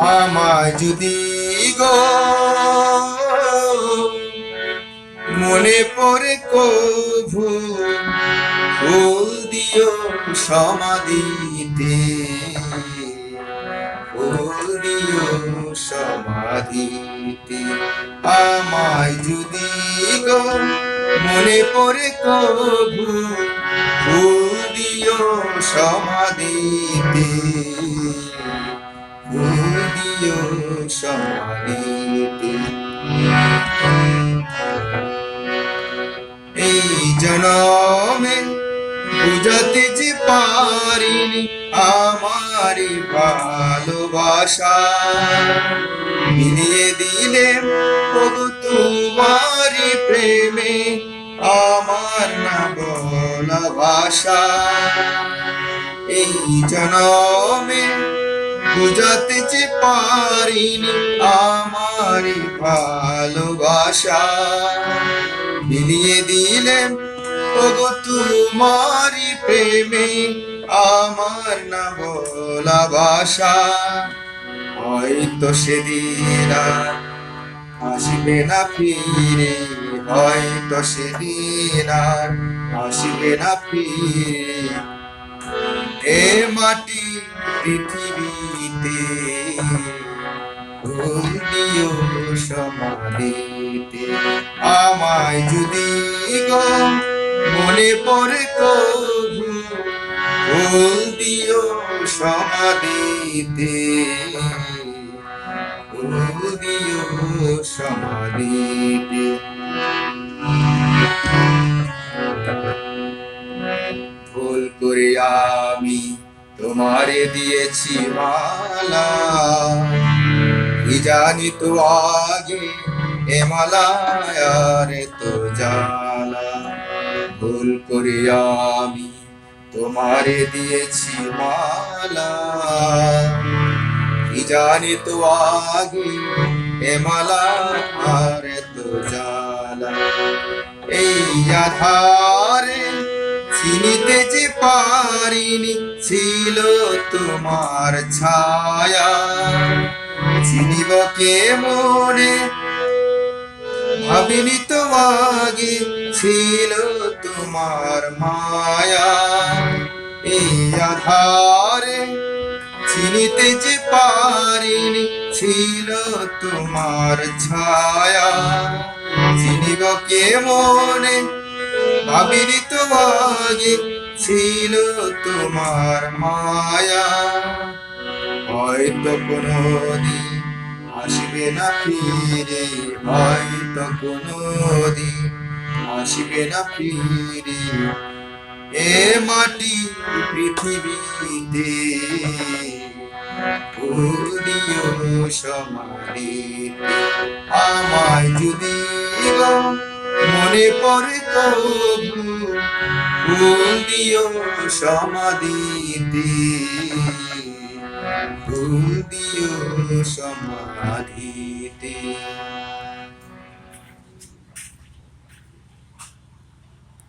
আমায় যদি গো মনে পড়ে কভু, ফুল দিও সমাধিতে। ফুল দিও সমাধিতে। আমায় যদি গো মনে পড়ে কভু, ফুল দিও সমাধিতে। ফুল এই জনমে বুঝাতে যে পারিনি আমার ভালোবাসা। মিলিয়ে দিলে প্রভু তোমারই প্রেমে আমার না বলা ভাষা। এই জনমে বুঝাতে যে পারিনি আমার ভালোবাসা। মিলিয়ে দিলেন, ওগো তোমারি প্রেমে আমার না বলা ভাষা। হয়তো সেদিন আসবে না ফিরে, হয়তো সেদিন আর আসবে না ফিরে। এ মাটি পৃথিবীতে ফুল দিও সমাধিতে। আমায় যদি গো মনে পড়ে কভু দিও সমাধিতে। দিও সমাধিতে। ভুল করে আমি তোমারে দিয়েছি মালা। জানি তো আগে এ মালায়ার তো জালা ভুল করে আমি তোমারে দিয়েছি মালা। জানি তো আগে এ মালা আর তো জালা এই আধারে চিনিতে যে পারিনি ছিল তোমার ছায়া। চিনিব কে মনে? ভাবিনি তো আগে ছিল তোমার মায়া। এই আধারে চিনিতে যে পারিনি ছিল তোমার ছায়া। চিনিব কে মনে? ভাবিনি তো আগে ছিল তোমার মায়া। হয়তো কোনো দিন আসবে না ফিরে হয়তো কোনো দিন আসবে না ফিরে। এ মাটি পৃথিবীতে ফুল দিও সমাধিতে। আমায় যদি মনে পড়ে সমাধিতে ঘুম দিও সমাধিতে